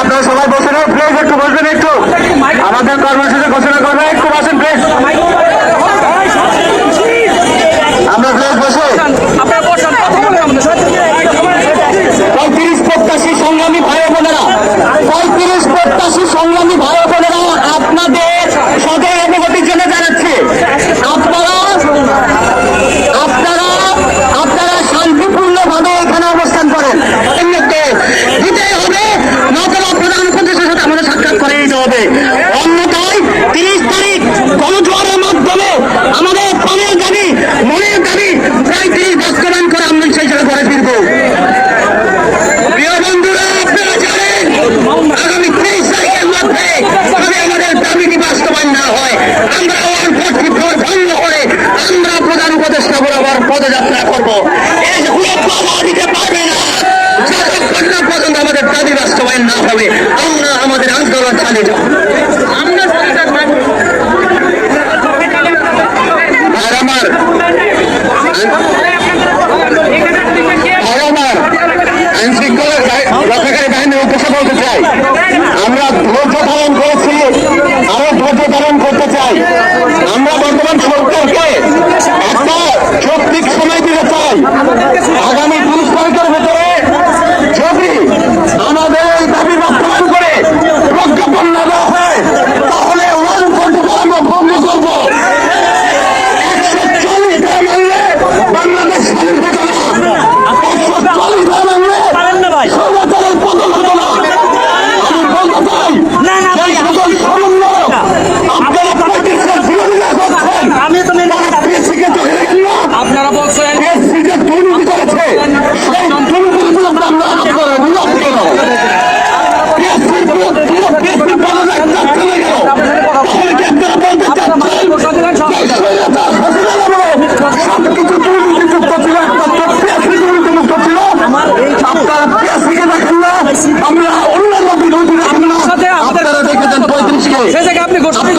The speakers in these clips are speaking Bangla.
আপনারা সবাই বসে নেন প্লিজ একটু বসবেন একটু। আমাদের কর্মসূচি ঘোষণা করবেন। দিতে পর্যন্ত আমাদের দাবি না হবে আমরা আমাদের আন্দোলন চালিয়ে যাব। আর আমার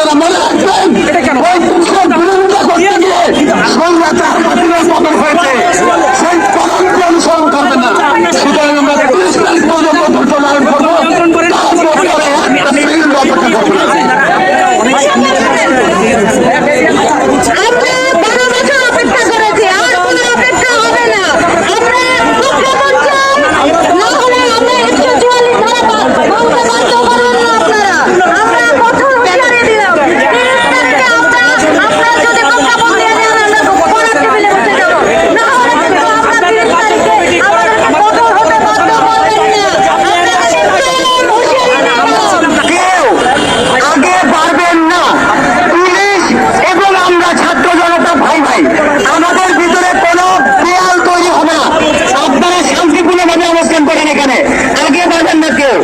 আপনারা মনে রাখবেন? ওই দুঃখ বিরোধিতা করতে গিয়ে সংঘাতা এখানে। এগিয়ে যাবেন না কেউ।